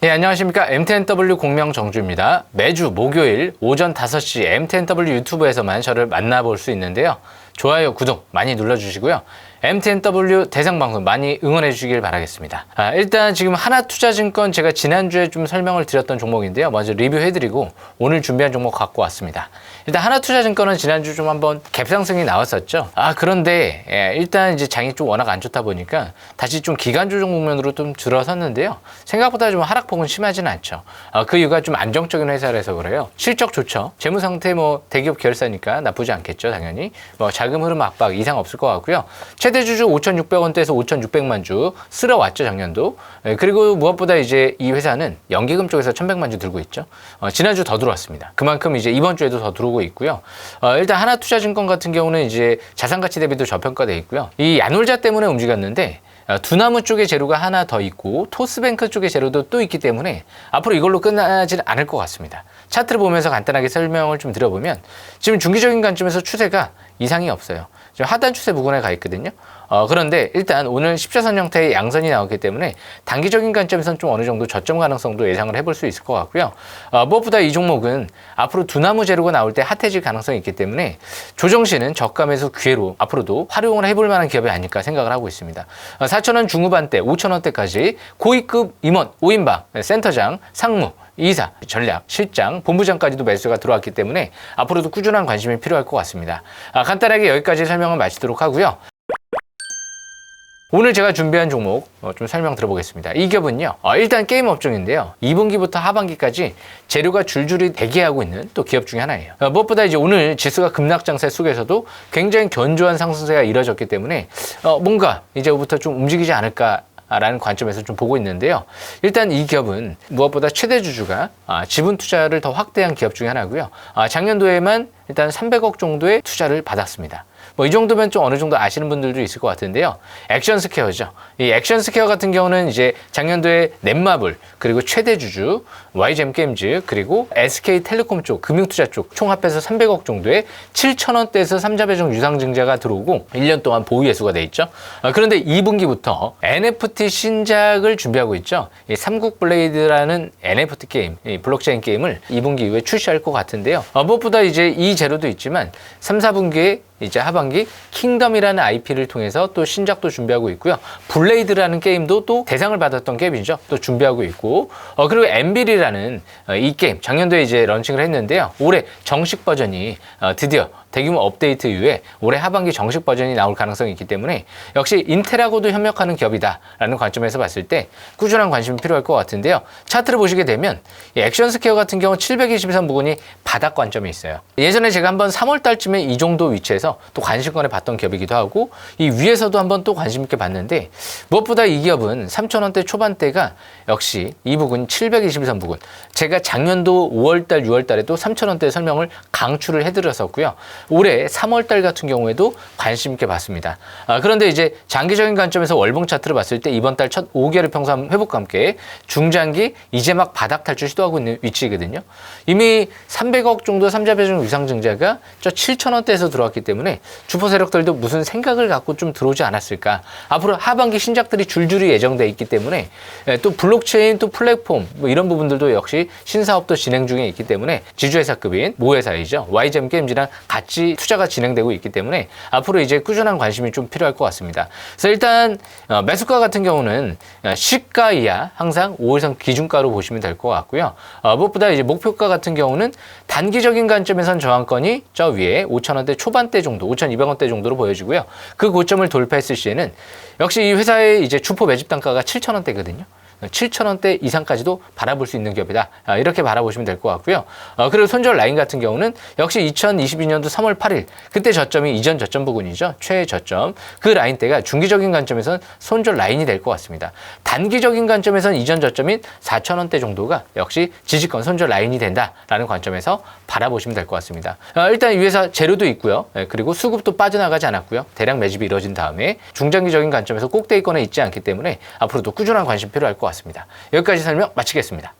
네, 안녕하십니까. MTNW 공명 정주입니다. 매주 목요일 오전 5시 MTNW 유튜브에서만 저를 만나볼 수 있는데요. 좋아요, 구독 많이 눌러주시고요. MTNW 대상 방송 많이 응원해 주시길 바라겠습니다. 아, 일단 지금 하나투자증권 제가 지난주에 좀 설명을 드렸던 종목인데요. 먼저 리뷰해 드리고 오늘 준비한 종목 갖고 왔습니다. 일단 하나투자증권은 지난주 좀 한번 갭상승이 나왔었죠. 아 그런데 예, 일단 이제 장이 좀 워낙 안 좋다 보니까 다시 좀 기간 조정 국면으로 좀 들어섰는데요. 생각보다 좀 하락폭은 심하지는 않죠. 아, 그 이유가 좀 안정적인 회사라서 그래요. 실적 좋죠. 재무 상태 뭐 대기업 결사니까 나쁘지 않겠죠, 당연히. 뭐 자금 흐름 압박 이상 없을 것 같고요. 최대 주주 5,600원대에서 5,600만 주 쓸어왔죠 작년도. 예, 그리고 무엇보다 이제 이 회사는 연기금 쪽에서 1,100만 주 들고 있죠. 어, 지난주 더 들어왔습니다. 그만큼 이제 이번 주에도 더 들어오고 있고요. 어, 일단 하나투자증권 같은 경우는 이제 자산 가치 대비도 저평가돼 있고요. 이 야놀자 때문에 움직였는데 어, 두나무 쪽에 재료가 하나 더 있고 토스뱅크 쪽에 재료도 또 있기 때문에 앞으로 이걸로 끝나지는 않을 것 같습니다. 차트를 보면서 간단하게 설명을 좀 드려보면 지금 중기적인 관점에서 추세가 이상이 없어요. 하단 추세 부근에 가 있거든요. 어, 그런데 일단 오늘 십자선 형태의 양선이 나왔기 때문에 단기적인 관점에서는 좀 어느 정도 저점 가능성도 예상을 해볼 수 있을 것 같고요. 어, 무엇보다 이 종목은 앞으로 두나무 재료가 나올 때 핫해질 가능성이 있기 때문에 조정시는 저감에서 기회로 앞으로도 활용을 해볼 만한 기업이 아닐까 생각을 하고 있습니다. 어, 4천원 중후반대, 5천원대까지 고위급 임원, 5인방, 센터장, 상무, 이사, 전략, 실장, 본부장까지도 매수가 들어왔기 때문에 앞으로도 꾸준한 관심이 필요할 것 같습니다. 아, 간단하게 여기까지 설명을 마치도록 하고요. 오늘 제가 준비한 종목 어, 좀 설명 들어보겠습니다. 이 기업은요, 어, 일단 게임 업종인데요. 2분기부터 하반기까지 재료가 줄줄이 대기하고 있는 또 기업 중에 하나예요. 어, 무엇보다 이제 오늘 지수가 급락장세 속에서도 굉장히 견조한 상승세가 이뤄졌기 때문에 어, 뭔가 이제부터 좀 움직이지 않을까 라는 관점에서 좀 보고 있는데요. 일단 이 기업은 무엇보다 최대 주주가 아, 지분 투자를 더 확대한 기업 중에 하나고요. 아, 작년도에만 일단 300억 정도의 투자를 받았습니다. 뭐 이 정도면 좀 어느 정도 아시는 분들도 있을 것 같은데요. 액션 스퀘어죠. 이 액션 스퀘어 같은 경우는 이제 작년도에 넷마블 그리고 최대 주주 YGM 게임즈 그리고 SK텔레콤 쪽 금융투자 쪽 총 합해서 300억 정도의 7천 원대에서 삼자배정 유상 증자가 들어오고 1년 동안 보유 예수가 돼 있죠. 아, 그런데 2분기부터 NFT 신작을 준비하고 있죠. 이 삼국 블레이드라는 NFT 게임, 이 블록체인 게임을 2분기 이후에 출시할 것 같은데요. 어, 무엇보다 이제 이 재료도 있지만 3, 4분기에 이제 하반기 킹덤이라는 IP를 통해서 또 신작도 준비하고 있고요. 블레이드라는 게임도 또 대상을 받았던 게임이죠. 또 준비하고 있고 어, 그리고 엠빌이라는 어, 이 게임 작년도에 이제 런칭을 했는데요. 올해 정식 버전이 어, 드디어 대규모 업데이트 이후에 올해 하반기 정식 버전이 나올 가능성이 있기 때문에 역시 인텔하고도 협력하는 기업이다라는 관점에서 봤을 때 꾸준한 관심이 필요할 것 같은데요. 차트를 보시게 되면 이 액션 스퀘어 같은 경우 723 부근이 바닥 관점이 있어요. 예전에 제가 한번 3월 달쯤에 이 정도 위치에서 또 관심권에 봤던 기업이기도 하고 이 위에서도 한번 또 관심 있게 봤는데 무엇보다 이 기업은 3천원대 초반대가 역시 이 부근 723 부근 제가 작년도 5월 달 6월 달에도 3천원대 설명을 강추를 해드렸었고요. 올해 3월달 같은 경우에도 관심 있게 봤습니다. 아, 그런데 이제 장기적인 관점에서 월봉 차트를 봤을 때 이번 달 첫 5개월 평선 회복과 함께 중장기 이제 막 바닥 탈출 시도하고 있는 위치거든요. 이미 300억 정도 삼자배정 유상증자가 저 7천원대에서 들어왔기 때문에 주포 세력들도 무슨 생각을 갖고 좀 들어오지 않았을까. 앞으로 하반기 신작들이 줄줄이 예정돼 있기 때문에 예, 또 블록체인 또 플랫폼 뭐 이런 부분들도 역시 신사업도 진행 중에 있기 때문에 지주회사급인 모회사이죠. YGM 게임즈랑 같이 투자가 진행되고 있기 때문에 앞으로 이제 꾸준한 관심이 좀 필요할 것 같습니다. 그래서 일단 어, 매수가 같은 경우는 어, 시가 이하 항상 5일선 기준가로 보시면 될 것 같고요. 어, 무엇보다 이제 목표가 같은 경우는 단기적인 관점에선 저항권이 저 위에 5천원대 초반대 정도, 5,200원대 정도로 보여지고요. 그 고점을 돌파했을 시에는 역시 이 회사의 이제 주포 매집 단가가 7천원대거든요. 7천 원대 이상까지도 바라볼 수 있는 기업이다. 아, 이렇게 바라보시면 될 것 같고요. 어, 그리고 손절 라인 같은 경우는 역시 2022년도 3월 8일 그때 저점이 이전 저점 부근이죠. 최애 저점. 그 라인대가 중기적인 관점에서는 손절 라인이 될 것 같습니다. 단기적인 관점에서는 이전 저점인 4천 원대 정도가 역시 지지권 손절 라인이 된다라는 관점에서 바라보시면 될 것 같습니다. 어, 일단 이 회사 재료도 있고요. 예, 그리고 수급도 빠져나가지 않았고요. 대량 매집이 이루어진 다음에 중장기적인 관점에서 꼭대기권에 있지 않기 때문에 앞으로도 꾸준한 관심 필요할 것 같습니다. 여기까지 설명 마치겠습니다.